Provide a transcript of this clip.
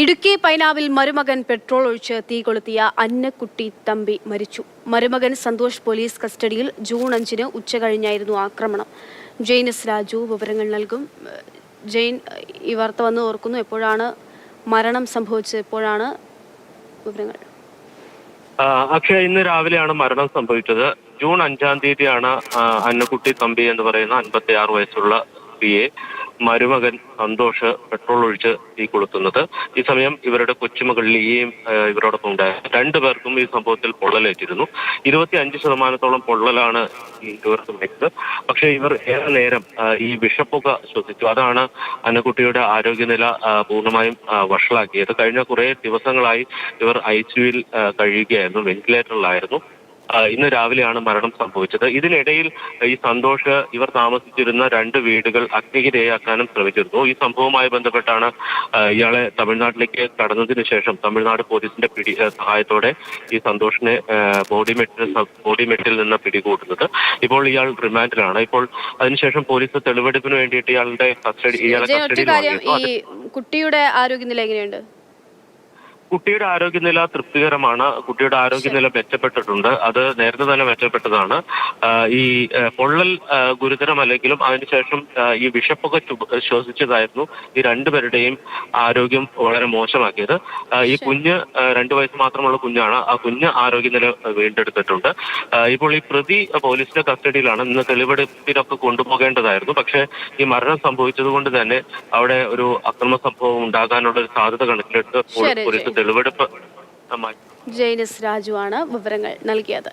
ഇടുക്കി പൈനാവിൽ മരുമകൻ പെട്രോൾ ഒഴിച്ച് തീ കൊളുത്തിയ അന്നക്കുട്ടി തമ്പി മരിച്ചു. മരുമകൻ സന്തോഷ് പോലീസ് കസ്റ്റഡിയിൽ ജൂൺ അഞ്ചിന് ഉച്ച കഴിഞ്ഞായിരുന്നു ആക്രമണം. ജെയിനസ് രാജു വിവരങ്ങൾ നൽകും. ജെയിൻ ഈ വാർത്ത വന്ന് ഓർക്കുന്നു. എപ്പോഴാണ് മരണം സംഭവിച്ചത്? എപ്പോഴാണ് വിവരങ്ങൾ? അക്ഷയ ഇന്ന് രാവിലെയാണ് മരണം സംഭവിച്ചത്. ജൂൺ അഞ്ചാം തീയതിയാണ് അന്നക്കുട്ടി തമ്പി എന്ന് പറയുന്ന അൻപത്തി ആറ് വയസ്സുള്ള സ്ത്രീയെ മരുമകൻ സന്തോഷ് പെട്രോൾ ഒഴിച്ച് തീ കൊളുത്തുന്നത്. ഈ സമയം ഇവരുടെ കൊച്ചുമകൾ ലിയയും ഇവരോടൊപ്പം ഇവരോടൊപ്പം ഉണ്ടായിരുന്നു രണ്ടുപേർക്കും ഈ സംഭവത്തിൽ പൊള്ളലേറ്റിരുന്നു. ഇരുപത്തി അഞ്ച് ശതമാനത്തോളം പൊള്ളലാണ് ഈ മരിച്ചത് പക്ഷേ ഇവർ ഏറെ നേരം ഈ വിഷപ്പുക ശ്വസിച്ചു. അതാണ് അന്നക്കുട്ടിയുടെ ആരോഗ്യനില പൂർണമായും വഷളാക്കിയത്. കഴിഞ്ഞ കുറേ ദിവസങ്ങളായി ഇവർ ഐ സിയുയിൽ കഴിയുകയായിരുന്നു വെന്റിലേറ്ററിലായിരുന്നു. ഇന്ന് രാവിലെയാണ് മരണം സംഭവിച്ചത്. ഇതിനിടയിൽ ഈ സന്തോഷ് ഇവർ താമസിച്ചിരുന്ന രണ്ട് വീടുകൾ അഗ്നിക്കിരയാക്കാനും ശ്രമിച്ചിരുന്നു. ഈ സംഭവവുമായി ബന്ധപ്പെട്ടാണ് ഇയാളെ തമിഴ്നാട്ടിലേക്ക് കടന്നതിന് ശേഷം തമിഴ്നാട് പോലീസിന്റെ പിടി സഹായത്തോടെ ഈ സന്തോഷിനെ ബോഡി മെറ്റിൽ ബോഡി മെറ്റിൽ നിന്ന് പിടികൂടുന്നത്. ഇപ്പോൾ ഇയാൾ റിമാൻഡിലാണ്. ഇപ്പോൾ അതിനുശേഷം പോലീസ് തെളിവെടുപ്പിന് വേണ്ടിയിട്ട് ഇയാളുടെ കസ്റ്റഡി ഇയാളെ കസ്റ്റഡിയിൽ കുട്ടിയുടെ ആരോഗ്യനില എങ്ങനെയുണ്ട്? കുട്ടിയുടെ ആരോഗ്യനില തൃപ്തികരമാണ്. കുട്ടിയുടെ ആരോഗ്യനില മെച്ചപ്പെട്ടിട്ടുണ്ട്. അത് നേരത്തെ തന്നെ മെച്ചപ്പെട്ടതാണ്. ഈ പൊള്ളൽ ഗുരുതരമല്ലെങ്കിലും അതിനുശേഷം ഈ വിഷപ്പൊക്കെ ശ്വസിച്ചതായിരുന്നു ഈ രണ്ടുപേരുടെയും ആരോഗ്യം വളരെ മോശമാക്കിയത്. ഈ കുഞ്ഞ് രണ്ടു വയസ്സ് മാത്രമുള്ള കുഞ്ഞാണ്. ആ കുഞ്ഞ് ആരോഗ്യനില വീണ്ടെടുത്തിട്ടുണ്ട്. ഇപ്പോൾ ഈ പ്രതി പോലീസിന്റെ കസ്റ്റഡിയിലാണ് ഇന്ന് തെളിവെടുപ്പിനൊക്കെ കൊണ്ടുപോകേണ്ടതായിരുന്നു. പക്ഷേ ഈ മരണം സംഭവിച്ചത് കൊണ്ട് തന്നെ അവിടെ ഒരു അക്രമ സംഭവം ഉണ്ടാകാനുള്ള ഒരു സാധ്യത കണക്കിലെടുത്ത് പോലീസ് തെളിവെടുപ്പ് രാജുവാണ് രാജു ആണ് വിവരങ്ങൾ നൽകിയത്.